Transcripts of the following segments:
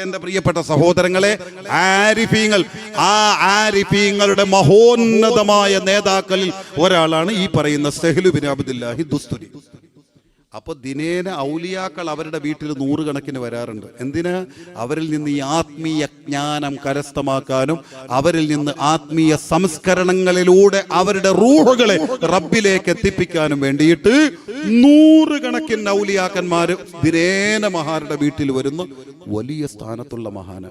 എന്റെ പ്രിയപ്പെട്ട സഹോദരങ്ങളെ ആരിഫീങ്ങൾ. ആ ആരിഫീങ്ങളുടെ മഹോന്നതമായ നേതാക്കളിൽ ഒരാളാണ് ഈ പറയുന്ന സെഹ്ലുബിൻ അബ്ദുല്ലാഹി ദുസ്തുരി. അപ്പൊ ദിനേന ഔലിയാക്കൾ അവരുടെ വീട്ടിൽ നൂറുകണക്കിന് വരാറുണ്ട്. എന്തിന്? അവരിൽ നിന്ന് ഈ ആത്മീയ ജ്ഞാനം കരസ്ഥമാക്കാനും അവരിൽ നിന്ന് ആത്മീയ സംസ്കരണങ്ങളിലൂടെ അവരുടെ റൂഹുകളെ റബ്ബിലേക്ക് എത്തിപ്പിക്കാനും വേണ്ടിയിട്ട് നൂറുകണക്കിന് ഔലിയാക്കന്മാർ ദിനേന മഹാരുടെ വീട്ടിൽ വരുന്നു. വലിയ സ്ഥാനത്തുള്ള മഹാന.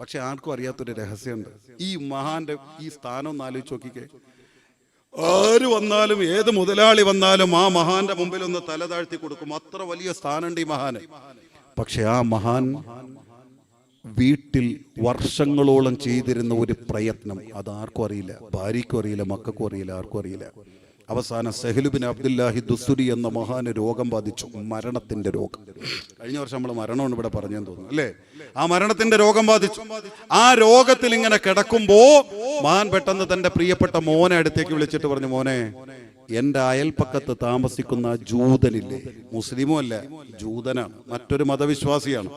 പക്ഷെ ആർക്കും അറിയാത്തൊരു രഹസ്യമുണ്ട്. ഈ മഹാന്റെ ഈ സ്ഥാനം ഒന്ന് ആലോചിച്ച് നോക്കിക്കേ. ആര് വന്നാലും ഏത് മുതലാളി വന്നാലും ആ മഹാന്റെ മുമ്പിൽ ഒന്ന് തല താഴ്ത്തി കൊടുക്കും. അത്ര വലിയ സ്ഥാനമുണ്ട് ഈ മഹാന്. പക്ഷെ ആ മഹാൻ വീട്ടിൽ വർഷങ്ങളോളം ചെയ്തിരുന്ന ഒരു പ്രയത്നം അത് ആർക്കും അറിയില്ല. ഭാര്യയ്ക്കും അറിയില്ല മക്കൾക്കും അറിയില്ല ആർക്കും അറിയില്ല. അവസാനം സെഹലുബിൻ അബ്ദുല്ലാഹി ദുസുരി എന്ന മഹാന് രോഗം ബാധിച്ചു. മരണത്തിന്റെ രോഗം. കഴിഞ്ഞ വർഷം നമ്മൾ മരണമാണ് ഇവിടെ പറഞ്ഞെന്ന് തോന്നുന്നു അല്ലേ? ആ മരണത്തിന്റെ രോഗം ബാധിച്ചു. ആ രോഗത്തിൽ ഇങ്ങനെ കിടക്കുമ്പോ മഹാൻ പെട്ടെന്ന് തന്റെ പ്രിയപ്പെട്ട മോനെ അടുത്തേക്ക് വിളിച്ചിട്ട് പറഞ്ഞു മോനെ എന്റെ അയൽപ്പക്കത്ത് താമസിക്കുന്ന ജൂതനില്ലേ? മുസ്ലിമും അല്ല ജൂതനാണ് മറ്റൊരു മതവിശ്വാസിയാണ്.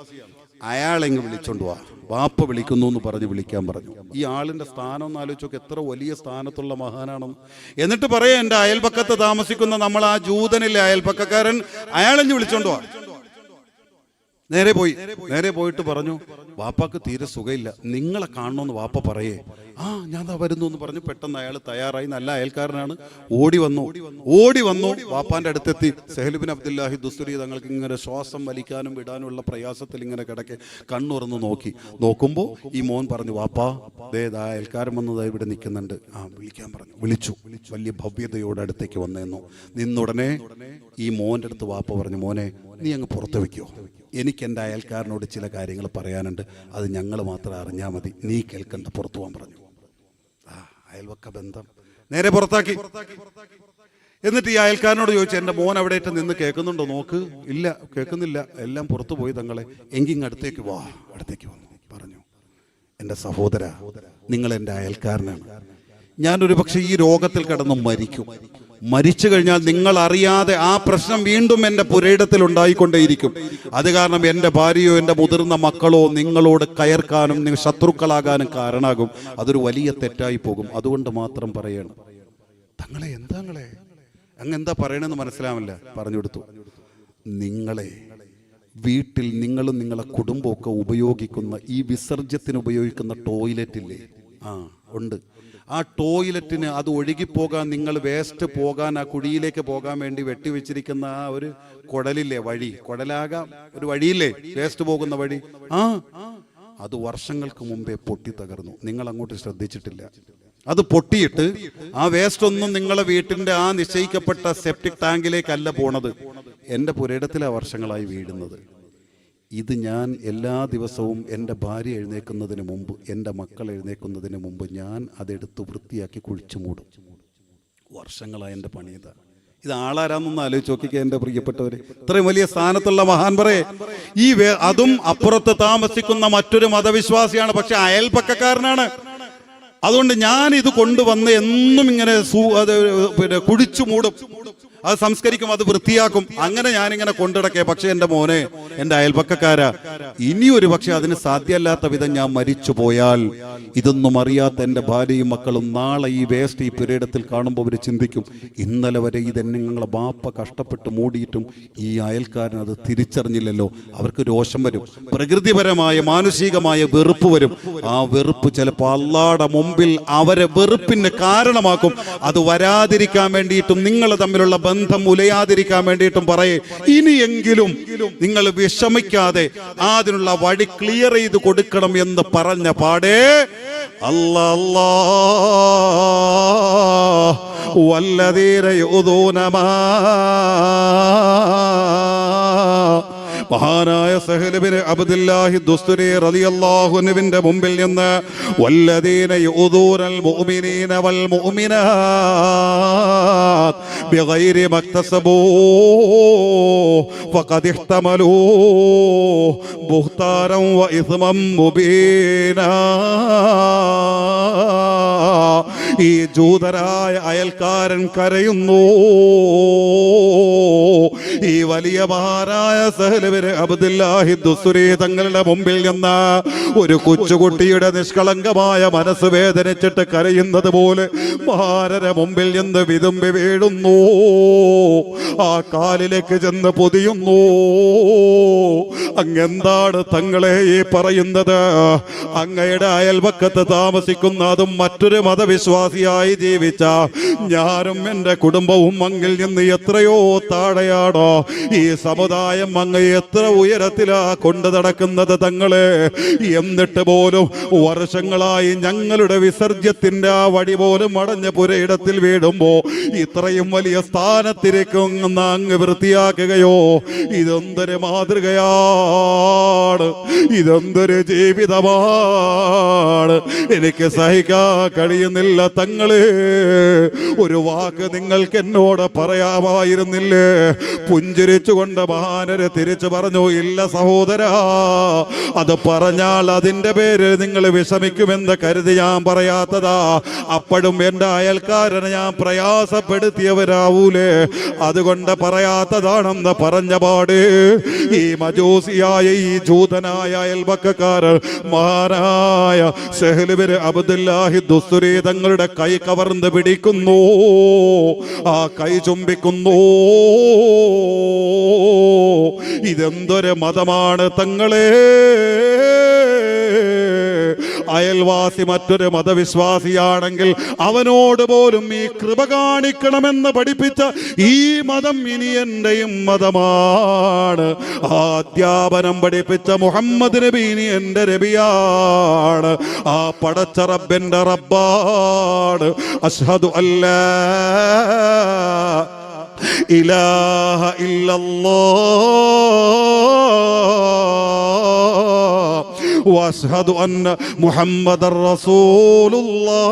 അയാളെങ്ങ് വിളിച്ചോണ്ട് വാ. വാപ്പ വിളിക്കുന്നു എന്ന് പറഞ്ഞ് വിളിക്കാൻ പറഞ്ഞു. ഈ ആളിന്റെ സ്ഥാനം ഒന്ന് ആലോചിച്ചോക്ക് എത്ര വലിയ സ്ഥാനത്തുള്ള മഹാനാണെന്ന് എന്നിട്ട് പറയാ എന്റെ അയൽപക്കത്ത് താമസിക്കുന്ന നമ്മൾ ആ ജൂതനിലെ അയൽപക്കക്കാരൻ അയാളെഞ്ഞ് വിളിച്ചോണ്ട് വാ. നേരെ പോയി നേരെ പോയിട്ട് പറഞ്ഞു വാപ്പാക്ക് തീരെ സുഖമില്ല നിങ്ങളെ കാണണമെന്ന് വാപ്പ പറയേ. ആ ഞാൻ വരുന്നു എന്ന് പറഞ്ഞു പെട്ടെന്ന് അയാൾ തയ്യാറായി. നല്ല അയൽക്കാരനാണ്. ഓടി വന്നു. ഓടി വന്നു. വാപ്പാന്റെ അടുത്തെത്തി. സെഹലുബിൻ അബ്ദുല്ലാഹി ദുസ്തുരി തങ്ങൾക്ക് ഇങ്ങനെ ശ്വാസം വലിക്കാനും വിടാനുള്ള പ്രയാസത്തിൽ ഇങ്ങനെ കിടക്കെ കണ്ണുറന്ന് നോക്കി. നോക്കുമ്പോൾ ഈ മോൻ പറഞ്ഞു വാപ്പാ ദേ ദാ അയൽക്കാരൻ വന്നതാ ഇവിടെ നിൽക്കുന്നുണ്ട്. ആ വിളിക്കാൻ പറഞ്ഞു. വിളിച്ചു. വലിയ ഭവ്യതയോടെ അടുത്തേക്ക് വന്നേന്നു. നിന്നുടനെ ഈ മോന്റെ അടുത്ത് വാപ്പ പറഞ്ഞു മോനെ നീ അങ്ങ് പുറത്ത് വെക്കോ എനിക്ക് എന്റെ അയൽക്കാരനോട് ചില കാര്യങ്ങൾ പറയാനുണ്ട്. അത് ഞങ്ങൾ മാത്രം അറിഞ്ഞാൽ മതി. നീ കേൾക്കണ്ട പുറത്തു പോകാൻ പറഞ്ഞു. ആ അയൽവക്ക ബന്ധം. നേരെ പുറത്താക്കി. എന്നിട്ട് ഈ അയൽക്കാരനോട് ചോദിച്ചു എന്റെ മോൻ അവിടെ ഇട്ട് നിന്ന് കേൾക്കുന്നുണ്ടോ? നോക്ക്. ഇല്ല കേൾക്കുന്നില്ല. എല്ലാം പുറത്തു പോയി തങ്ങളെ. എങ്കിങ് അടുത്തേക്ക് വാ. അടുത്തേക്ക് വന്നു. പറഞ്ഞു എന്റെ സഹോദര നിങ്ങൾ എന്റെ അയൽക്കാരനാണ്. ഞാനൊരു പക്ഷേ ഈ രോഗത്തിൽ കടന്ന് മരിക്കും. മരിച്ചു കഴിഞ്ഞാൽ നിങ്ങൾ അറിയാതെ ആ പ്രശ്നം വീണ്ടും എന്റെ പുരയിടത്തിൽ ഉണ്ടായിക്കൊണ്ടേയിരിക്കും. അത് കാരണം എന്റെ ഭാര്യയോ എന്റെ മുതിർന്ന മക്കളോ നിങ്ങളോട് കയർക്കാനും നിങ്ങൾ ശത്രുക്കളാകാനും കാരണമാകും അതൊരു വലിയ തെറ്റായി പോകും. അതുകൊണ്ട് മാത്രം പറയണം. തങ്ങളെ എന്താങ്ങളെ അങ്ങ് എന്താ പറയണെന്ന് മനസ്സിലാവില്ല. പറഞ്ഞു കൊടുത്തു. നിങ്ങളെ വീട്ടിൽ നിങ്ങളും നിങ്ങളെ കുടുംബമൊക്കെ ഉപയോഗിക്കുന്ന ഈ വിസർജ്യത്തിന് ഉപയോഗിക്കുന്ന ടോയ്ലറ്റ് ഇല്ലേ? ആ ഉണ്ട്. ആ ടോയ്ലറ്റിന് അത് ഒഴുകിപ്പോകാൻ നിങ്ങൾ വേസ്റ്റ് പോകാൻ ആ കുഴിയിലേക്ക് പോകാൻ വേണ്ടി വെട്ടിവെച്ചിരിക്കുന്ന ആ ഒരു കുടലില്ലേ വഴി? കുടലാകാം ഒരു വഴിയില്ലേ? വേസ്റ്റ് പോകുന്ന വഴി. ആ അത് വർഷങ്ങൾക്ക് മുമ്പേ പൊട്ടി തകർന്നു. നിങ്ങൾ അങ്ങോട്ട് ശ്രദ്ധിച്ചിട്ടില്ല. അത് പൊട്ടിയിട്ട് ആ വേസ്റ്റ് ഒന്നും നിങ്ങളെ വീട്ടിന്റെ ആ നിശ്ചയിക്കപ്പെട്ട സെപ്റ്റിക് ടാങ്കിലേക്കല്ല പോണത്. എന്റെ പുരയിടത്തിലാ വർഷങ്ങളായി വീഴുന്നത്. ഇത് ഞാൻ എല്ലാ ദിവസവും എന്റെ ഭാര്യ എഴുന്നേൽക്കുന്നതിന് മുമ്പ് എന്റെ മക്കൾ എഴുന്നേൽക്കുന്നതിന് മുമ്പ് ഞാൻ അതെടുത്ത് വൃത്തിയാക്കി കുഴിച്ചു മൂടും. വർഷങ്ങളായി എന്റെ പണി ഇതാ. ഇത് ആളാരാന്നൊന്ന് ആലോചിച്ച് നോക്കിക്കുക എന്റെ പ്രിയപ്പെട്ടവര്. ഇത്രയും വലിയ സ്ഥാനത്തുള്ള മഹാൻ പറയേ ഈ അതും അപ്പുറത്ത് താമസിക്കുന്ന മറ്റൊരു മതവിശ്വാസിയാണ് പക്ഷെ അയൽപ്പക്കക്കാരനാണ് അതുകൊണ്ട് ഞാൻ ഇത് കൊണ്ടുവന്ന് എന്നും ഇങ്ങനെ പിന്നെ മൂടും. അത് സംസ്കരിക്കും അത് വൃത്തിയാക്കും. അങ്ങനെ ഞാനിങ്ങനെ കൊണ്ടിടക്കേ. പക്ഷെ എന്റെ മോനെ എന്റെ അയൽപക്കക്കാര ഇനി ഒരു പക്ഷെ അതിന് സാധ്യമല്ലാത്ത വിധം ഞാൻ മരിച്ചു പോയാൽ ഇതൊന്നും അറിയാത്ത എന്റെ ഭാര്യയും മക്കളും നാളെ ഈ വേസ്റ്റ് ഈ പുരയിടത്തിൽ കാണുമ്പോൾ അവർ ചിന്തിക്കും ഇന്നലെ വരെ ഇതെന്നെ ഞങ്ങളെ ബാപ്പ കഷ്ടപ്പെട്ട് മൂടിയിട്ടും ഈ അയൽക്കാരൻ അത് തിരിച്ചറിഞ്ഞില്ലല്ലോ. അവർക്ക് രോഷം വരും. പ്രകൃതിപരമായ മാനുഷികമായ വെറുപ്പ് വരും. ആ വെറുപ്പ് ചിലപ്പോൾ അള്ളാടെ മുമ്പിൽ അവരെ വെറുപ്പിന് കാരണമാക്കും. അത് വരാതിരിക്കാൻ വേണ്ടിയിട്ടും നിങ്ങൾ തമ്മിലുള്ള ബന്ധം ഉലയാതിരിക്കാൻ വേണ്ടിയിട്ടും പറയേ. ഇനിയെങ്കിലും നിങ്ങൾ വിഷമിക്കാതെ അതിനുള്ള വഴി ക്ലിയർ ചെയ്ത് കൊടുക്കണം എന്ന് പറഞ്ഞ പാടേ. അല്ലാ അല്ലാ. വല്ലതീര മഹാനായ സഹലബിന് അബ്ദുല്ലാഹി ദുസ്തുരി റളിയല്ലാഹുവിന്റെ മുമ്പിൽ നിന്ന് വല്ലദീന യുദൂറൽ മുഅ്മിനീന വൽ മുഅ്മിനാത് ബിഗൈരി മക്തസബൂ ഫഖദ് ഇഹ്തമലൂ ബുഹ്താനൻ വ ഇസ്മം മുബീനാ. ഈ ജൂതരായ അയൽക്കാരൻ കരയുന്നു. ഈ വലിയ ഭാരായ സഹലവര് അബ്ദുല്ലാഹി ദുസുരി തങ്ങളുടെ മുമ്പിൽ നിന്ന് ഒരു കൊച്ചുകുട്ടിയുടെ നിഷ്കളങ്കമായ മനസ്സ് വേദനിച്ചിട്ട് കരയുന്നത് പോലെ ഭാരര മുമ്പിൽ നിന്ന് വിതുമ്പി വീഴുന്നു. ആ കാലിലേക്ക് ചെന്ന് പൊതിയുന്നു. അങ്ങെന്താണ് തങ്ങളെ ഈ പറയുന്നത്? അങ്ങയുടെ അയൽവക്കത്ത് താമസിക്കുന്ന അതും മറ്റൊരു മതവിശ്വാസിയായി ജീവിച്ച ഞാനും എന്റെ കുടുംബവും അങ്ങിൽ നിന്ന് എത്രയോ താഴെയാണോ ഈ സമുദായം അങ്ങ് എത്ര ഉയരത്തിലാ കൊണ്ടു നടക്കുന്നത് തങ്ങളെ? എന്നിട്ട് പോലും വർഷങ്ങളായി ഞങ്ങളുടെ വിസർജ്യത്തിന്റെ ആ വടി പോലും അടഞ്ഞ പുരയിടത്തിൽ വീടുമ്പോ ഇത്രയും വലിയ സ്ഥാനത്തിലേക്കും അങ്ങ് വൃത്തിയാക്കുകയോ? ഇതെന്തൊരു മാതൃകയാണ്? ഇതെന്തൊരു ജീവിതമാണ്? എനിക്ക് സഹിക്കാൻ കഴിയുന്നില്ല. തങ്ങളെ. ഒരു വാക്ക് നിങ്ങൾക്ക് എന്നോട് പറയാമായിരുന്നില്ലേ? പുഞ്ചിരിച്ചുകൊണ്ട് മഹാനരെ തിരിച്ചു പറഞ്ഞു ഇല്ല സഹോദര അത് പറഞ്ഞാൽ അതിന്റെ പേര് നിങ്ങൾ വിഷമിക്കുമെന്ന് കരുതി ഞാൻ പറയാത്തതാ. അപ്പോഴും എന്റെ അയൽക്കാരനെ ഞാൻ പ്രയാസപ്പെടുത്തിയവരാവൂലേ? അതുകൊണ്ട് പറയാത്തതാണെന്ന് പറഞ്ഞ പാട്. ഈ മജൂസിയായ ഈ ജൂതനായ അയൽവക്കാരൻ മഹാനായ സെഹലുവിന് അബ്ദുല്ലാഹി ദുസ്തുരി തങ്ങളുടെ കൈ കവർന്ന് പിടിക്കുന്നു. ആ കൈ ചുംബിക്കുന്നു. ഇതെന്തൊരു മതമാണ് തങ്ങളെ? അയൽവാസി മറ്റൊരു മതവിശ്വാസിയാണെങ്കിൽ അവനോട് പോലും ഈ കൃപ കാണിക്കണമെന്ന് പഠിപ്പിച്ച ഈ മതം ഇനി എന്റെയും മതമാണ്. ആ അധ്യാപനം പഠിപ്പിച്ച മുഹമ്മദ് നബി ഇനി എന്റെ രബിയാണ് ആ പടച്ച റബ്ബന്റെ റബ്ബാണ്. അഷ്ഹദു അല്ലാ ഇലാഹ ഇല്ലല്ലാഹ് واشهد ان محمد رسول الله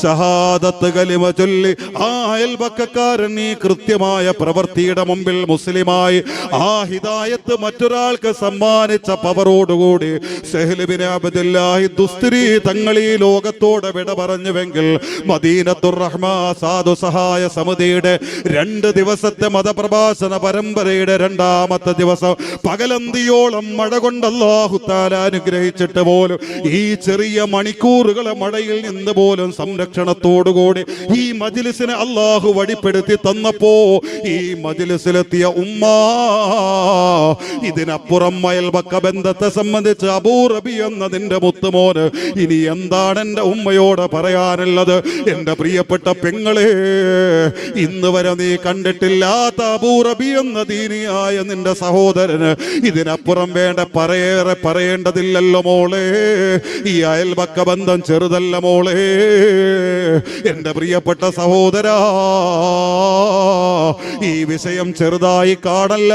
ഷഹാദത്ത് കലിമ ചൊല്ലി ആ അയൽപക്കക്കാരൻ ഈ കൃത്യമായ പ്രവൃത്തിയുടെ മുമ്പിൽ മുസ്ലിമായി ആ ഹിദായത്ത് മറ്റൊരാൾക്ക് സമ്മാനിച്ച പവറോടുകൂടി സെഹ്ലുബിന് അബ്ദുല്ലാഹി ദുസ്തിരി തങ്ങൾ ഈ ലോകത്തോട് വിട പറഞ്ഞുവെങ്കിൽ മദീനത്തുർ റഹ്മാ സാധു സഹായ സമിതിയുടെ രണ്ട് ദിവസത്തെ മതപ്രഭാഷണ പരമ്പരയുടെ രണ്ടാമത്തെ ദിവസം പകലന്തിയോളം മഴ കൊണ്ട് അല്ലാഹുത്താല അനുഗ്രഹിച്ചിട്ട് പോലും ഈ ചെറിയ മണിക്കൂറുകളെ മഴയിൽ നിന്ന് പോലും സംരക്ഷണത്തോടുകൂടി ഈ മജിലിസിനെ അള്ളാഹു വഴിപ്പെടുത്തി തന്നപ്പോ ഈ മജിലിസിലെത്തിയ ഉമ്മ ഇതിനപ്പുറം അയൽപക്ക ബന്ധത്തെ സംബന്ധിച്ച് അബൂറബി എന്നതിന്റെ മുത്തുമോന് ഇനി എന്താണ് എന്റെ ഉമ്മയോട് പറയാനുള്ളത്? എന്റെ പ്രിയപ്പെട്ട പെങ്ങളെ ഇന്ന് വരെ നീ കണ്ടിട്ടില്ലാത്ത അബൂറബി എന്ന ദീനിയായ നിന്റെ സഹോദരന് ഇതിനപ്പുറം വേണ്ട പറയേറെ പറയേണ്ടതില്ലല്ലോ മോളെ. ഈ അയൽവക്ക ബന്ധം ചെറുതല്ല മോളെ. എന്റെ പ്രിയപ്പെട്ട സഹോദര ഈ വിഷയം ചെറുതായി കാണല്ല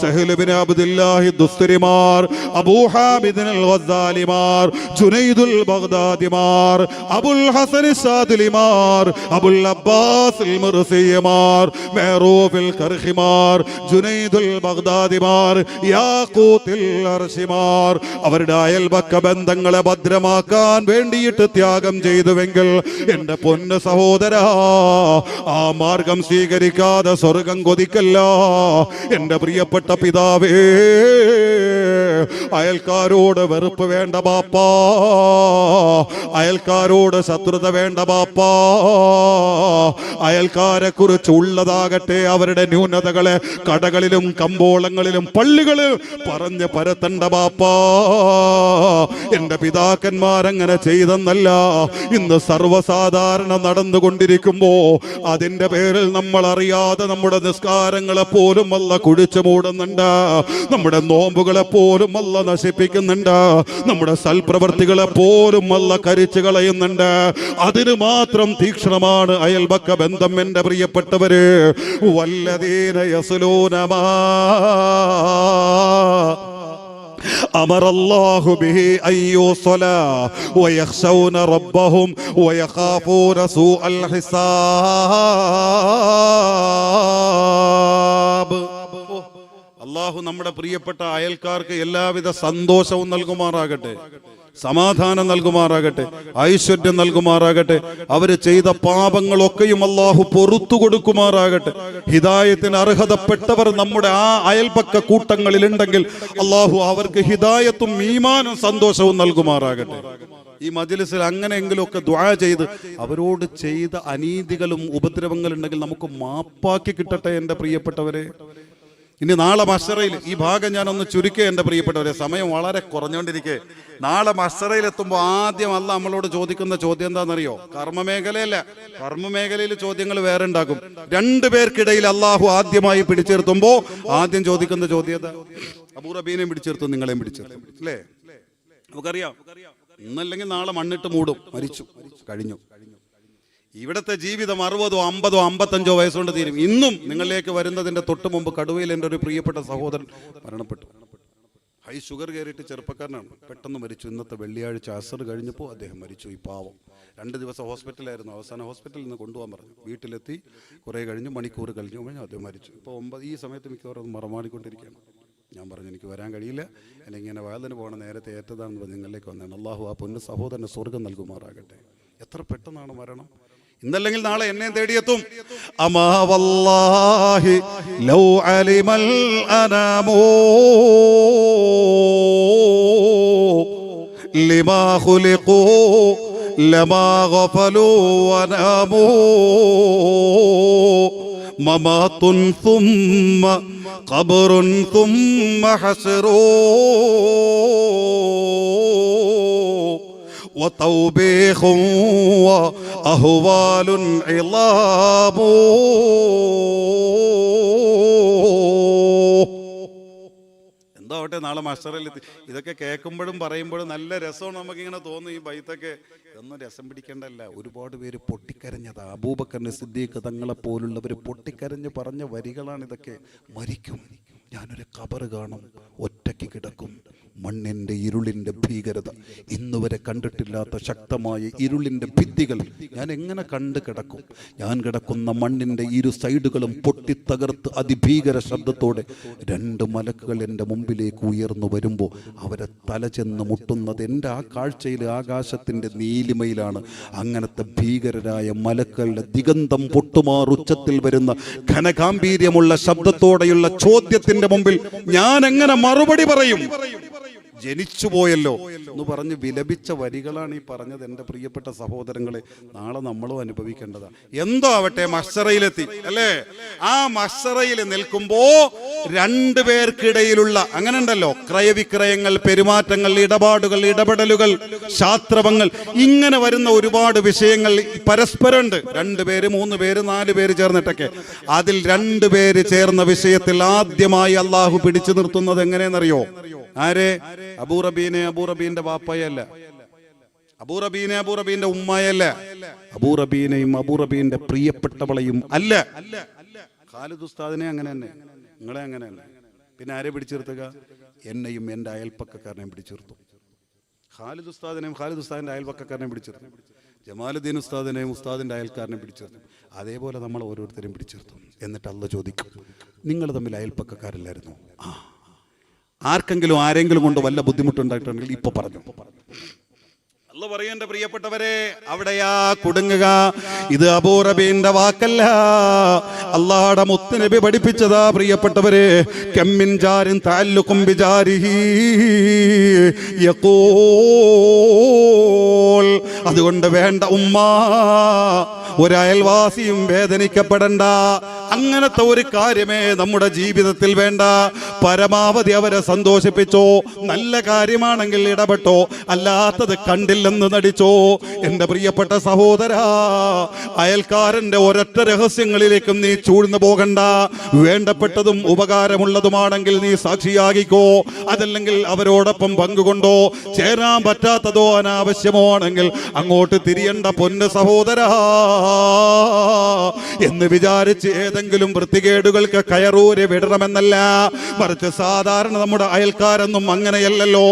സഹലുബിന് അബ്ദുല്ലാഹി ദുസ്തുരിമാർ അബൂ ഹാമിദിൻ അൽ ഗസാലിമാർ ജുനൈദുൽ ബഗ്ദാദിമാർ അബുൽ ഹസൻ സാദിലിമാർ അബുൽ അബ്ബാസ് മുർസിയമാർ മെഹറൂഫിൽ കർഹിമാർ ജുനൈദുൽ ബഗ്ദാദിമാർ യാഖൂത്തിൽ അർശിമാർ. അവരുടെ അയൽവക്ക ബന്ധങ്ങളെ ഭദ്രമാക്കാൻ വേണ്ടിയിട്ട് ത്യാഗം ചെയ്തുവെങ്കിൽ എന്റെ പൊന്ന സഹോദര ആ മാർഗം സ്വീകരിക്കാതെ സ്വർഗം കൊതിക്കല്ല. എന്റെ പ്രിയപ്പെട്ട പിതാവേ അയൽക്കാരോട് വെറുപ്പ് വേണ്ട ബാപ്പാ. അയൽക്കാരോട് ശത്രുത വേണ്ട ബാപ്പാ. അയൽക്കാരെ കുറിച്ച് ഉള്ളതാകട്ടെ അവരുടെ ന്യൂനതകളെ കടകളിലും കമ്പോളങ്ങളിലും പള്ളികളിൽ പറഞ്ഞ് പരത്തണ്ട ബാപ്പാ എന്റെ പിതാക്കന്മാരങ്ങനെ ചെയ്തെന്നല്ല. ഇന്ന് സർവസാധാരണ നടന്നുകൊണ്ടിരിക്കുമ്പോ അതിന്റെ പേരിൽ നമ്മൾ അറിയാതെ നമ്മുടെ നിസ്കാരങ്ങളെ പോലും അല്ല കുഴിച്ചു മൂടുന്നുണ്ട്. നമ്മുടെ നോമ്പുകളെ പോലും അല്ല നശിപ്പിക്കുന്നുണ്ട്. നമ്മുടെ സൽപ്രവർത്തികളെ പോലും അല്ല കരിച്ചു കളയുന്നുണ്ട്. അതിന് മാത്രം തീക്ഷണമാണ് അയൽപക്ക ബന്ധം എന്റെ പ്രിയപ്പെട്ടവര്. വല്ലതീന യസുലൂനമാ. أمر الله به أن يوصلا ويخشون ربهم ويخافون سوء الحساب അള്ളാഹു നമ്മുടെ പ്രിയപ്പെട്ട അയൽക്കാർക്ക് എല്ലാവിധ സന്തോഷവും നൽകുമാറാകട്ടെ സമാധാനം നൽകുമാറാകട്ടെ ഐശ്വര്യം നൽകുമാറാകട്ടെ അവർ ചെയ്ത പാപങ്ങളൊക്കെയും അള്ളാഹു പൊറത്തു കൊടുക്കുമാറാകട്ടെ. ഹിതായത്തിന് അർഹതപ്പെട്ടവർ നമ്മുടെ ആ അയൽപക്ക കൂട്ടങ്ങളിൽ ഉണ്ടെങ്കിൽ അള്ളാഹു അവർക്ക് ഹിതായത്തും ഈമാനും സന്തോഷവും നൽകുമാറാകട്ടെ. ഈ മജ്ലിസിൽ അങ്ങനെയെങ്കിലുമൊക്കെ ദ്വാ ചെയ്ത് അവരോട് ചെയ്ത അനീതികളും ഉപദ്രവങ്ങളുണ്ടെങ്കിൽ നമുക്ക് മാപ്പാക്കി കിട്ടട്ടെ എന്റെ പ്രിയപ്പെട്ടവരെ. ഇനി നാളെ മഷറയിൽ ഈ ഭാഗം ഞാനൊന്ന് ചുരുക്കുക എന്റെ പ്രിയപ്പെട്ടവരെ സമയം വളരെ കുറഞ്ഞുകൊണ്ടിരിക്കെ. നാളെ മഷറയിൽ എത്തുമ്പോൾ ആദ്യം അല്ല നമ്മളോട് ചോദിക്കുന്ന ചോദ്യം എന്താണെന്നറിയോ? കർമ്മമേഖലയല്ല. കർമ്മമേഖലയിൽ ചോദ്യങ്ങൾ വേറെ ഉണ്ടാകും. രണ്ടു പേർക്കിടയിൽ അള്ളാഹു ആദ്യമായി പിടിച്ചെടുത്തുമ്പോൾ ആദ്യം ചോദിക്കുന്ന ചോദ്യം അബൂറബീനെയും പിടിച്ചെടുത്തു നിങ്ങളെയും പിടിച്ചെടുത്തു അല്ലേ? നമുക്കറിയാം. ഇന്നല്ലെങ്കിൽ നാളെ മണ്ണിട്ട് മൂടും. മരിച്ചു. കഴിഞ്ഞു. ഇവിടുത്തെ ജീവിതം അറുപതോ അമ്പതോ അമ്പത്തഞ്ചോ വയസ്സുകൊണ്ട് തീരും. ഇന്നും നിങ്ങളിലേക്ക് വരുന്നതിന്റെ തൊട്ട് മുമ്പ് കടുവയിൽ എന്റെ ഒരു പ്രിയപ്പെട്ട സഹോദരൻ മരണപ്പെട്ടു. ഹൈ ഷുഗർ കയറിയിട്ട് ചെറുപ്പക്കാരനാണ്. പെട്ടെന്ന് മരിച്ചു. ഇന്നത്തെ വെള്ളിയാഴ്ച അസർ കഴിഞ്ഞപ്പോൾ അദ്ദേഹം മരിച്ചു. ഈ പാവം. രണ്ട് ദിവസം ഹോസ്പിറ്റലായിരുന്നു അവസാന ഹോസ്പിറ്റലിൽ നിന്ന് കൊണ്ടുപോകാൻ പറഞ്ഞു. വീട്ടിലെത്തി കുറേ കഴിഞ്ഞ് മണിക്കൂർ കഴിഞ്ഞു കഴിഞ്ഞു അദ്ദേഹം മരിച്ചു. ഇപ്പോൾ ഒമ്പത് ഈ സമയത്ത് മിക്കവാറും മറമാടിക്കൊണ്ടിരിക്കുകയാണ്. ഞാൻ പറഞ്ഞു എനിക്ക് വരാൻ കഴിയില്ല. ഇങ്ങനെ വയലിന് പോകണം നേരത്തെ ഏറ്റതാണെന്ന് നിങ്ങളിലേക്ക് വന്നതാണ്. അള്ളാഹു ആ പൊന്ന് സഹോദരന് സ്വർഗം നൽകുമാറാകട്ടെ. എത്ര പെട്ടെന്നാണ് മരണം. ഇന്നല്ലെങ്കിൽ നാളെ എന്നെ തേടിയെത്തും അമാ വല്ലാഹി ലൗ അലിമൽ അനാമോ ലിമാ ഖുലിഖൂ ലമാ ഗഫലൂ വനാമൂ മമാത്തുൻ ثم قبر ثم حسر وتوبيخ أهوال ഇളാമോ. എന്താവട്ടെ നാളെ മസ്റ്ററിൽ ഇതൊക്കെ കേൾക്കുമ്പോഴും പറയുമ്പോഴും നല്ല രസമാണ് നമുക്കിങ്ങനെ തോന്നും ഈ ബൈത്തൊക്കെ. ഇതൊന്നും രസം പിടിക്കേണ്ടല്ല. ഒരുപാട് പേര് പൊട്ടിക്കരഞ്ഞത്. അബൂബക്കറിന് സിദ്ദീഖ് തങ്ങളെ പോലുള്ളവർ പൊട്ടിക്കരഞ്ഞ് പറഞ്ഞ വരികളാണിതൊക്കെ. മരിക്കും. ഞാനൊരു കബറ് കാണും. ഒറ്റയ്ക്ക് കിടക്കും. മണ്ണിന്റെ ഇരുളിന്റെ ഭീകരത ഇന്നുവരെ കണ്ടിട്ടില്ലാത്ത ശക്തമായ ഇരുളിന്റെ ഭിത്തികൾ ഞാൻ എങ്ങനെ കണ്ടു കിടക്കും? ഞാൻ കിടക്കുന്ന മണ്ണിന്റെ ഇരു സൈഡുകളും പൊട്ടിത്തകർത്ത് അതിഭീകര ശബ്ദത്തോടെ രണ്ട് മലക്കുകൾ എന്റെ മുമ്പിലേക്ക് ഉയർന്നു വരുമ്പോൾ അവരെ തല ചെന്ന് മുട്ടുന്നത് എന്റെ ആ കാഴ്ചയിൽ ആകാശത്തിന്റെ നീലിമയിലാണ്. അങ്ങനത്തെ ഭീകരരായ മലക്കളുടെ ദിഗന്ധം പൊട്ടുമാർ ഉച്ചത്തിൽ വരുന്ന ഘനഗാംഭീര്യമുള്ള ശബ്ദത്തോടെയുള്ള ചോദ്യത്തിന്റെ മുമ്പിൽ ഞാൻ എങ്ങനെ മറുപടി പറയും? ജനിച്ചു പോയല്ലോ എന്ന് പറഞ്ഞ് വിലപിച്ച വരികളാണ് ഈ പറഞ്ഞത് എന്റെ പ്രിയപ്പെട്ട സഹോദരങ്ങളെ. നാളെ നമ്മളും അനുഭവിക്കേണ്ടതാണ് എന്തോ ആവട്ടെ മഷറയിലെത്തി അല്ലേ? ആ മഷറയിൽ നിൽക്കുമ്പോ രണ്ടു പേർക്കിടയിലുള്ള അങ്ങനെ ഉണ്ടല്ലോ ക്രയവിക്രയങ്ങൾ പെരുമാറ്റങ്ങൾ ഇടപാടുകൾ ഇടപെടലുകൾ ശാസ്ത്രവങ്ങൾ ഇങ്ങനെ വരുന്ന ഒരുപാട് വിഷയങ്ങൾ പരസ്പരം ഉണ്ട് രണ്ട് പേര് മൂന്ന് പേര് നാല് പേര് ചേർന്നിട്ടൊക്കെ. അതിൽ രണ്ടു പേര് ചേർന്ന വിഷയത്തിൽ ആദ്യമായി അള്ളാഹു പിടിച്ചു നിർത്തുന്നത് എങ്ങനെയെന്നറിയോ? ആരെ? അബൂറബീനെ അബൂറബീന്റെ വാപ്പയല്ല. അബൂറബീനെ അബൂറബീന്റെ ഉമ്മയല്ല. അബൂറബീനെയും അബൂറബീന്റെ പ്രിയപ്പെട്ടവളെയും അല്ല. ഖാലിദ് ഉസ്താദിനെ അങ്ങനെ തന്നെ. നിങ്ങളെ അങ്ങനെ തന്നെ പിന്നെ ആരെ പിടിച്ചിർത്തുക എന്നെയും എന്റെ അയൽപ്പക്കക്കാരനെയും പിടിച്ചിർത്തു ഖാലിദ് ഉസ്താദിനെയും ഖാലിദ് ഉസ്താദിന്റെ അയൽപ്പക്കക്കാരനെയും പിടിച്ചിർത്തു ജമാലുദ്ദീൻ ഉസ്താദിനെയും ഉസ്താദിന്റെ അയൽക്കാരനെ പിടിച്ചിർത്തു അതേപോലെ നമ്മൾ ഓരോരുത്തരെയും പിടിച്ചിരുത്തും. എന്നിട്ട് അല്ല ചോദിക്കും നിങ്ങൾ തമ്മിൽ അയൽപ്പക്കക്കാരില്ലായിരുന്നു? ആ. ആർക്കെങ്കിലും ആരെങ്കിലും കൊണ്ട് വല്ല ബുദ്ധിമുട്ടുണ്ടായിട്ടുണ്ടെങ്കിൽ ഇപ്പോൾ പറഞ്ഞു. അല്ല പറയേണ്ട പ്രിയപ്പെട്ടവരെ അവിടെയാ കുടുങ്ങുക. ഇത് അബൂറബീന്റെ വാക്കല്ല. അള്ളാടെ മുത്തുനബി പഠിപ്പിച്ചതാ പ്രിയപ്പെട്ടവരെ. കെമ്മിൻ ജാരിൻ താല്ലുക്കും അതുകൊണ്ട് വേണ്ട ഉമ്മ. ഒരയൽവാസിയും വേദനിക്കപ്പെടണ്ട. അങ്ങനത്തെ ഒരു കാര്യമേ നമ്മുടെ ജീവിതത്തിൽ വേണ്ട. പരമാവധി അവരെ സന്തോഷിപ്പിച്ചോ. നല്ല കാര്യമാണെങ്കിൽ ഇടപെട്ടോ. അല്ലാത്തത് കണ്ടില്ലെന്ന് നടിച്ചോ? എന്റെ പ്രിയപ്പെട്ട സഹോദര അയൽക്കാരന്റെ ഒരൊറ്റ രഹസ്യങ്ങളിലേക്കും നീ ചൂഴ്ന്നു പോകണ്ട. വേണ്ടപ്പെട്ടതും ഉപകാരമുള്ളതുമാണെങ്കിൽ നീ സാക്ഷിയാകിക്കോ. അതല്ലെങ്കിൽ അവരോടൊപ്പം പങ്കുകൊണ്ടോ? ചേരാൻ പറ്റാത്തതോ അനാവശ്യമോ ആണെങ്കിൽ അങ്ങോട്ട് തിരിയണ്ട പൊന്ന് സഹോദര. എന്ന് വിചാരിച്ച് ഏതെങ്കിലും വൃത്തികേടുകൾക്ക് കയറൂര് വിടണമെന്നല്ല. മറിച്ച് സാധാരണ നമ്മുടെ അയൽക്കാരൊന്നും അങ്ങനെയല്ലല്ലോ.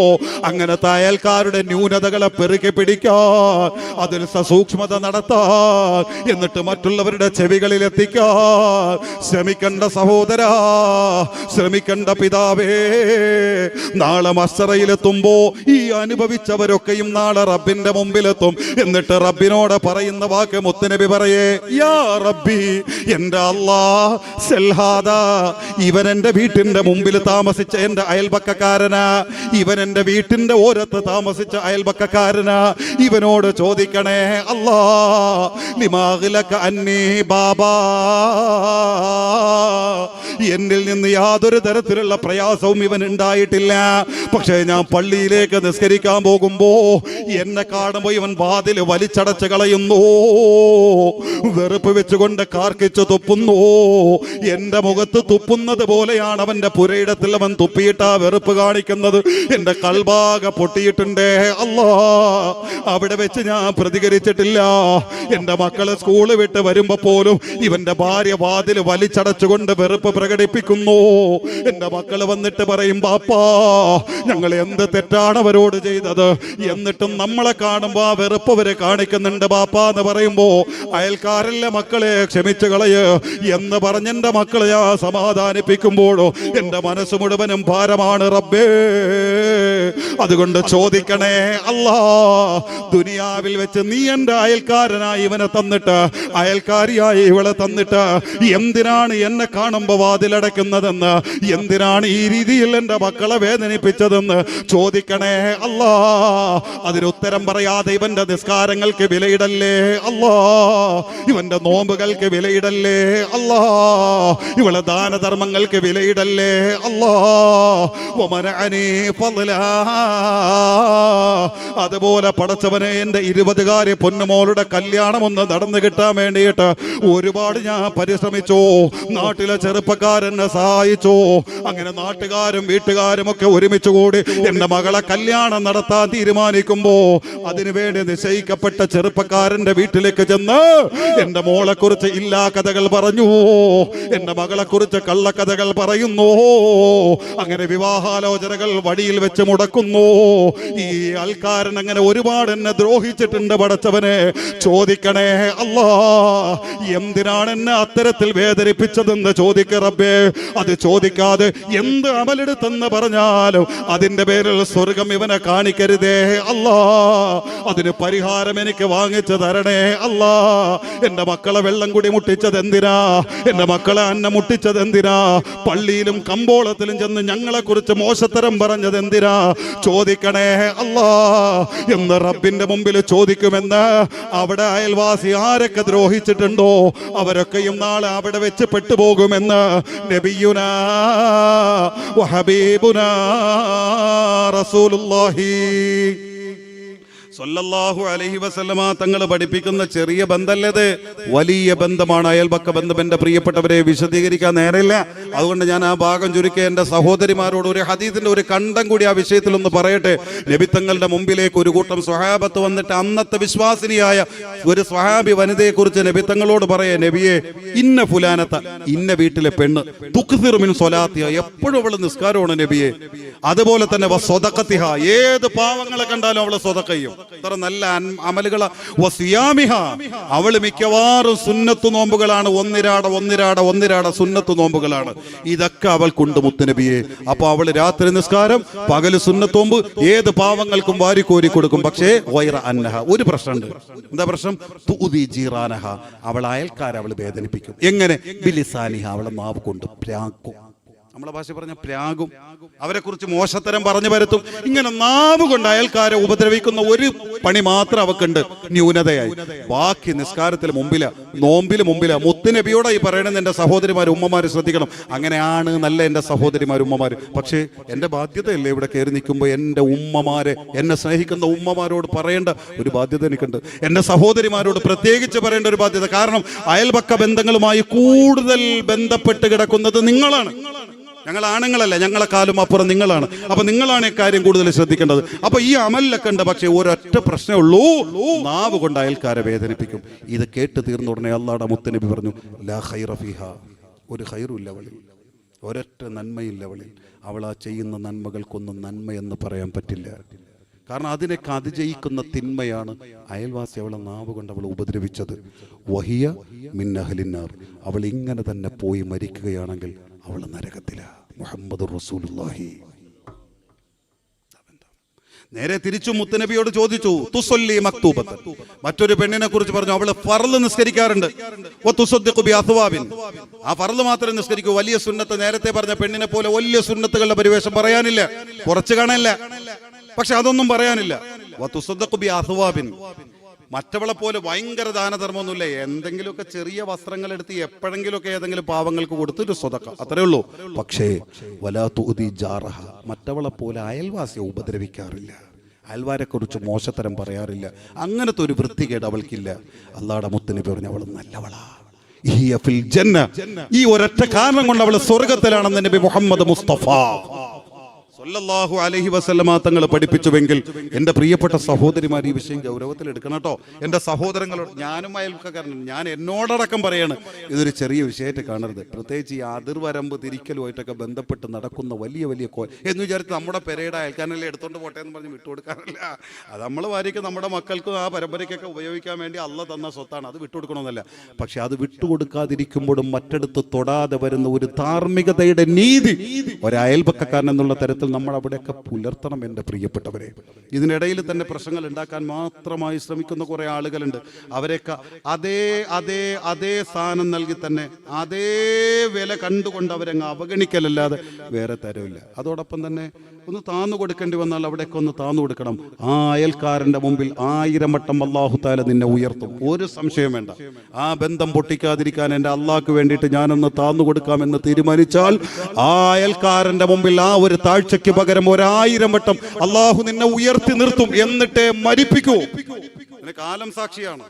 അങ്ങനത്തെ അയൽക്കാരുടെ ന്യൂനതകളെ പെറുക്കി മുറുകെ പിടിക്കാൻ അതിൽ സസൂക്ഷ്മത നടത്താൻ എന്നിട്ട് മറ്റുള്ളവരുടെ ചെവികളിൽ എത്തിക്കാൻ. ശ്രമിക്കേണ്ട സഹോദരാ ശ്രമിക്കേണ്ട പിതാവേ നാളെ മസ്സറയിലെത്തുമ്പോ ഈ അനുഭവിച്ചവരൊക്കെയും നാളെ റബ്ബിന്റെ മുമ്പിലെത്തും. എന്നിട്ട് റബ്ബിനോട് പറയുന്ന വാക്ക് മുത്തനബി പറയേ യാ റബ്ബി എന്റെ അല്ലാ സെൽഹാദ ഇവൻ എന്റെ വീട്ടിന്റെ മുമ്പിൽ താമസിച്ച എന്റെ അയൽപക്കക്കാരനാ ഇവൻ എന്റെ വീട്ടിന്റെ ഓരത്ത് താമസിച്ച അയൽപക്കക്കാരനാ ഇവനോട് ചോദിക്കണേ അല്ലാ ലിമാകിലക അന്നീ ബാബാ എന്നിൽ നിന്ന് യാതൊരു തരത്തിലുള്ള പ്രയാസവും ഇവൻ ഉണ്ടായിട്ടില്ല. പക്ഷേ ഞാൻ പള്ളിയിലേക്ക് നിസ്കരിക്കാൻ പോകുമ്പോ എന്നെ കാണുമ്പോ ഇവൻ വാതിൽ വലിച്ചടച്ച് കളയുന്നു. വെറുപ്പ് വെച്ചുകൊണ്ട് കാർക്കിച്ച് തുപ്പുന്നു. എന്റെ മുഖത്ത് തുപ്പുന്നത് പോലെയാണ് അവന്റെ പുരയിടത്തിൽ അവൻ തുപ്പിയിട്ട് ആ വെറുപ്പ് കാണിക്കുന്നത്. എന്റെ കൽഭാഗ പൊട്ടിയിട്ടുണ്ടേ. അല്ലാ അവിടെ വെച്ച് ഞാൻ പ്രതികരിച്ചിട്ടില്ല. എന്റെ മക്കളെ സ്കൂൾ വിട്ട് വരുമ്പോ പോലും ഇവന്റെ ഭാര്യ വാതിൽ വലിച്ചടച്ചുകൊണ്ട് വെറുപ്പ് പ്രകടിപ്പിക്കുന്നു. എന്റെ മക്കൾ വന്നിട്ട് പറയും പാപ്പാ ഞങ്ങൾ എന്ത് തെറ്റാണ് അവരോട് ചെയ്തത്? എന്നിട്ടും നമ്മളെ കാണുമ്പോ ആ വെറുപ്പ് അവർ കാണിക്കുന്നുണ്ട് പാപ്പാ എന്ന് പറയുമ്പോ അയൽക്കാരല്ല മക്കളെ ക്ഷമിച്ചു കളയ്. എന്ന് പറഞ്ഞെന്റെ മക്കളെ ആ സമാധാനിപ്പിക്കുമ്പോഴോ എന്റെ മനസ്സ് മുഴുവനും ഭാരമാണ് റബ്ബേ. അതുകൊണ്ട് ചോദിക്കണേ അല്ലാ ദുനിയാവിൽ വെച്ച് നീ എന്റെ അയൽക്കാരനായി ഇവനെ തന്നിട്ട് അയൽക്കാരിയായി ഇവളെ തന്നിട്ട് എന്തിനാണ് എന്നെ കാണുമ്പോൾ വാതിലടയ്ക്കുന്നതെന്ന്? എന്തിനാണ് ഈ രീതിയിൽ എന്റെ മക്കളെ വേദനിപ്പിച്ചതെന്ന് ചോദിക്കണേ അല്ലാ. അതിനുത്തരം പറയാതെ ഇവന്റെ നിസ്കാരങ്ങൾക്ക് വിലയിടല്ലേ അല്ലാ. ഇവന്റെ നോമ്പുകൾക്ക് വിലയിടല്ലേ അല്ലാ. ഇവളെ ദാനധർമ്മങ്ങൾക്ക് വിലയിടല്ലേ അല്ലാ. വമനഅനീ അതുപോലെ പടച്ചവനെ എന്റെ ഇരുപതുകാരി പൊന്നുമോളുടെ കല്യാണം ഒന്ന് നടന്നു കിട്ടാൻ വേണ്ടിയിട്ട് ഒരുപാട് ഞാൻ പരിശ്രമിച്ചു. നാട്ടിലെ ചെറുപ്പക്കാരെന്നെ സഹായിച്ചു. അങ്ങനെ നാട്ടുകാരും വീട്ടുകാരും ഒക്കെ ഒരുമിച്ച് കൂടി എന്റെ മകളെ കല്യാണം നടത്താൻ തീരുമാനിക്കുമ്പോ അതിനുവേണ്ടി നിശ്ചയിക്കപ്പെട്ട ചെറുപ്പക്കാരന്റെ വീട്ടിലേക്ക് ചെന്ന് എന്റെ മോളെ കുറിച്ച് ഇല്ലാ കഥകൾ പറഞ്ഞു. എന്റെ മകളെ കുറിച്ച് കള്ളക്കഥകൾ പറയുന്നു. അങ്ങനെ വിവാഹാലോചനകൾ വഴിയിൽ വെച്ച് മുടക്കുന്നു. ഈ ആൾക്കാരൻ അങ്ങനെ ഒരുപാട് എന്നെ ദ്രോഹിച്ചിട്ടുണ്ട് പടച്ചവനെ. ചോദിക്കണേ അല്ലാ എന്തിനാണ് എന്നെ അത്തരത്തിൽ വേദനിപ്പിച്ചതെന്ന് ചോദിക്ക റബ്ബേ. അത് ചോദിക്കാതെ എന്ത് അമലെടുത്തെന്ന് പറഞ്ഞാലും അതിന്റെ പേരിൽ സ്വർഗം ഇവനെ കാണിക്കരുതേ. അല്ലാ അതിന് പരിഹാരം എനിക്ക് വാങ്ങിച്ചു തരണേ. അല്ലാ എന്റെ മക്കളെ വെള്ളം കുടി മുട്ടിച്ചത് എന്തിനാ? എന്റെ മക്കളെ അന്ന മുട്ടിച്ചത് എന്തിനാ? പള്ളിയിലും കമ്പോളത്തിലും ചെന്ന് ഞങ്ങളെ കുറിച്ച് മോശത്തരം പറഞ്ഞത് എന്തിനാ? ചോദിക്കണേ അല്ലാ എന്ന് റബ്ബിന്റെ മുമ്പിൽ ചോദിക്കുമെന്ന് അവിടെ അയൽവാസി ആരൊക്കെ ദ്രോഹിച്ചിട്ടുണ്ടോ? അവരൊക്കെയും നാളെ അവിടെ വെച്ച് പെട്ടുപോകുമെന്ന് നബിയുനാ റസൂലുള്ളാഹി. സല്ലല്ലാഹു അലഹി വസല്ലമ തങ്ങൾ പഠിപ്പിക്കുന്ന ചെറിയ ബന്ധല്ലത്. വലിയ ബന്ധമാണ് അയൽപക്ക ബന്ധം. എന്റെ പ്രിയപ്പെട്ടവരെ വിശദീകരിക്കാൻ നേരമില്ല. അതുകൊണ്ട് ഞാൻ ആ ഭാഗം ചുരുക്കി എന്റെ സഹോദരിമാരോട് ഒരു ഹദീസിന്റെ ഒരു കണ്ടം കൂടി ആ വിഷയത്തിൽ ഒന്ന് പറയട്ടെ നബിത്തങ്ങളുടെ മുമ്പിലേക്ക് ഒരു കൂട്ടം സ്വഹാബത്ത് വന്നിട്ട് അന്നത്തെ വിശ്വാസിനിയായ ഒരു സ്വഹാബി വനിതയെ കുറിച്ച് നബിത്തങ്ങളോട് പറയേ നബിയെ ഇന്ന ഫുലാനത്ത ഇന്ന വീട്ടിലെ പെണ്ണ് തുക്സിറുമിൻ എപ്പോഴും അവൾ നിസ്കാരമാണ് നബിയെ. അതുപോലെ തന്നെ ഏത് പാവങ്ങളെ കണ്ടാലും അവളെ സ്വതക്ക ചെയ്യും. ഇത്ര നല്ല അമലുകൾ അവൾ മിക്കവാറും സുന്നത്തു നോമ്പുകളാണ്. ഒന്നിരാട ഒന്നിരാട ഒന്നിരാട സുന്നത്തു നോമ്പുകളാണ്. ഇതൊക്കെ അവൾക്കുണ്ട് മുത്തുനബിയെ. അപ്പൊ അവൾ രാത്രി നിസ്കാരം പകൽ സുന്നത്തോമ്പ് ഏത് പാവങ്ങൾക്കും വാരിക്കോരി കൊടുക്കും. പക്ഷേ വൈറ അന്നഹ. ഒരു പ്രശ്നമുണ്ട്. എന്താ പ്രശ്നം? തൂതി ജീറാനഹ. അവൾ അയൽക്കാരെ അവൾ വേദനിപ്പിക്കും. എങ്ങനെ? ബിലിസാനിഹ അവളെ നാവ് കൊണ്ട് പ്രാക്കും. നമ്മളെ ഭാഷ പറഞ്ഞ പ്രാഗും അവരെ കുറിച്ച് മോശത്തരം പറഞ്ഞു വരുത്തും ഇങ്ങനെ നാവ് കൊണ്ട് അയൽക്കാരെ ഉപദ്രവിക്കുന്ന ഒരു പണി മാത്രം അവക്കുണ്ട്. ന്യൂനതയായി. ബാക്കി നിസ്കാരത്തിൽ മുമ്പില നോമ്പിൽ മുമ്പില. മുത്തുനബിയോടെ ഈ പറയണമെന്ന് എന്റെ സഹോദരിമാർ ഉമ്മമാർ ശ്രദ്ധിക്കണം. അങ്ങനെയാണ് നല്ല എന്റെ സഹോദരിമാർ ഉമ്മമാർ പക്ഷേ എന്റെ ബാധ്യതയല്ലേ ഇവിടെ കയറി നിൽക്കുമ്പോൾ എന്റെ ഉമ്മമാരെ എന്നെ സ്നേഹിക്കുന്ന ഉമ്മമാരോട് പറയേണ്ട ഒരു ബാധ്യത എനിക്കുണ്ട്. എന്റെ സഹോദരിമാരോട് പ്രത്യേകിച്ച് പറയേണ്ട ഒരു ബാധ്യത. കാരണം അയൽപക്ക ബന്ധങ്ങളുമായി കൂടുതൽ ബന്ധപ്പെട്ട് കിടക്കുന്നത് നിങ്ങളാണ്. ഞങ്ങൾ ആണുങ്ങളല്ല ഞങ്ങളെ കാലും അപ്പുറം നിങ്ങളാണ്. അപ്പൊ നിങ്ങളാണ് ഈ കാര്യം കൂടുതൽ ശ്രദ്ധിക്കേണ്ടത്. അപ്പൊ ഈ അമലിലൊക്കെ ഉണ്ട് പക്ഷെ ഒരൊറ്റ പ്രശ്നമേ ഉള്ളൂ. നാവ് കൊണ്ട് അയൽക്കാരെ വേദനിപ്പിക്കും. ഇത് കേട്ട് തീർന്ന ഉടനെ അള്ളാടെ മുത്തനബി പറഞ്ഞു ലാ ഒരു ഖൈറുമില്ല അവളിൽ. ഒരൊറ്റ നന്മയില്ല അവളിൽ. അവൾ ആ ചെയ്യുന്ന നന്മകൾക്കൊന്നും നന്മ എന്ന് പറയാൻ പറ്റില്ല. കാരണം അതിനൊക്കെ അതിജയിക്കുന്ന തിന്മയാണ് അയൽവാസി അവളെ നാവ് കൊണ്ട് അവൾ ഉപദ്രവിച്ചത്. വഹിയ മിന്നഹലിന്നാർ. അവൾ ഇങ്ങനെ തന്നെ പോയി മരിക്കുകയാണെങ്കിൽ അവൾ നരകത്തില. മുഹമ്മദ് റസൂലുള്ളാഹി. നേരെ തിരിച്ചു മുത്തനബിയോട് ചോദിച്ചു തുസൊല്ലി മക്തൂബത്ത് മറ്റൊരു പെണ്ണിനെ കുറിച്ച് പറഞ്ഞു അവൾ ഫർൾ നിസ്കരിക്കാറുണ്ട്. ആ ഫർൾ മാത്രം നിസ്കരിക്കൂ വലിയ സുന്നത്ത്. നേരത്തെ പറഞ്ഞ പെണ്ണിനെ പോലെ വലിയ സുന്നത്തുകളുടെ പരിവേഷം പറയാനില്ല. കുറച്ച് കാണാനില്ല. പക്ഷെ അതൊന്നും പറയാനില്ല. മറ്റവളെ പോലെ ഭയങ്കര ദാനധർമ്മമൊന്നുമില്ല. എന്തെങ്കിലുമൊക്കെ ചെറിയ വസ്ത്രങ്ങൾ എടുത്ത് എപ്പോഴെങ്കിലുമൊക്കെ ഏതെങ്കിലും പാവങ്ങൾക്ക് കൊടുത്ത് ഒരു സ്വതക്ക. അത്രേ ഉള്ളൂ. പക്ഷേ വലാതുതി ജാറഹ. മറ്റവളെ പോലെ അയൽവാസിയെ ഉപദ്രവിക്കാറില്ല. അയൽവാരെ കുറിച്ച് മോശത്തരം പറയാറില്ല. അങ്ങനത്തെ ഒരു വൃത്തികേട് അവൾക്കില്ല. അള്ളാടെ മുത്തിന് പറഞ്ഞ അവൾ നല്ലവളാ. ഈ ഒരൊറ്റ കാരണം കൊണ്ട് അവൾ സ്വർഗത്തിലാണെന്ന് നബി മുഹമ്മദ് മുസ്തഫ. സല്ലല്ലാഹു അലഹി വസല്ലമ തങ്ങൾ പഠിപ്പിച്ചുവെങ്കിൽ എന്റെ പ്രിയപ്പെട്ട സഹോദരിമാർ ഈ വിഷയം ഗൗരവത്തിൽ എടുക്കണം കേട്ടോ. എന്റെ സഹോദരങ്ങളോട് ഞാനും അയൽക്കാരനും ഞാൻ എന്നോടടക്കം പറയാണ് ഇതൊരു ചെറിയ വിഷയമായിട്ട് കാണരുത്. പ്രത്യേകിച്ച് ഈ അതിർവരമ്പ് തിരിക്കലുമായിട്ടൊക്കെ ബന്ധപ്പെട്ട് നടക്കുന്ന വലിയ വലിയ കോ എന്ന് വിചാരിച്ച് നമ്മുടെ പെരയുടെ അയൽക്കാരനല്ലേ എടുത്തോണ്ട് പോട്ടെ എന്ന് പറഞ്ഞ് വിട്ടുകൊടുക്കാറില്ല. അത് നമ്മൾ വാരിക്ക് നമ്മുടെ മക്കൾക്കും ആ പരമ്പരയ്ക്കൊക്കെ ഉപയോഗിക്കാൻ വേണ്ടി അല്ല തന്ന സ്വത്താണ്. അത് വിട്ടുകൊടുക്കണമെന്നല്ല. പക്ഷെ അത് വിട്ടുകൊടുക്കാതിരിക്കുമ്പോഴും മറ്റെടുത്ത് തൊടാതെ വരുന്ന ഒരു ധാർമ്മികതയുടെ നീതി ഒരു അയൽപക്കക്കാരൻ എന്നുള്ള തരത്തിൽ നമ്മൾ അവിടെയൊക്കെ പുലർത്തണം എന്റെ പ്രിയപ്പെട്ടവരെ. ഇതിനിടയിൽ തന്നെ പ്രശ്നങ്ങൾ ഉണ്ടാക്കാൻ മാത്രമായി ശ്രമിക്കുന്ന കുറേ ആളുകളുണ്ട്. അവരെയൊക്കെ അതേ അതേ അതേ സ്ഥാനം നൽകി തന്നെ അതേ വില കണ്ടുകൊണ്ട് അവരങ്ങ് അവഗണിക്കലല്ലാതെ വേറെ തരവില്ല അതോടൊപ്പം തന്നെ ഒന്ന് താന്നു കൊടുക്കേണ്ടി വന്നാൽ അവിടെയൊക്കെ ഒന്ന് താന്നു കൊടുക്കണം. ആ അയൽക്കാരന്റെ മുമ്പിൽ ആയിരം വട്ടം അള്ളാഹു താല നിന്നെ ഉയർത്തും. ഒരു സംശയം വേണ്ട. ആ ബന്ധം പൊട്ടിക്കാതിരിക്കാൻ എന്റെ അള്ളാഹ്ക്ക് വേണ്ടിയിട്ട് ഞാനൊന്ന് താന്നു കൊടുക്കാമെന്ന് തീരുമാനിച്ചാൽ ആ അയൽക്കാരന്റെ മുമ്പിൽ ആ ഒരു താഴ്ചയ്ക്ക് പകരം ഒരായിരം വട്ടം അള്ളാഹു നിന്നെ ഉയർത്തി നിർത്തും എന്നിട്ടേ മരിപ്പിക്കൂ. കാലം സാക്ഷിയാണ്.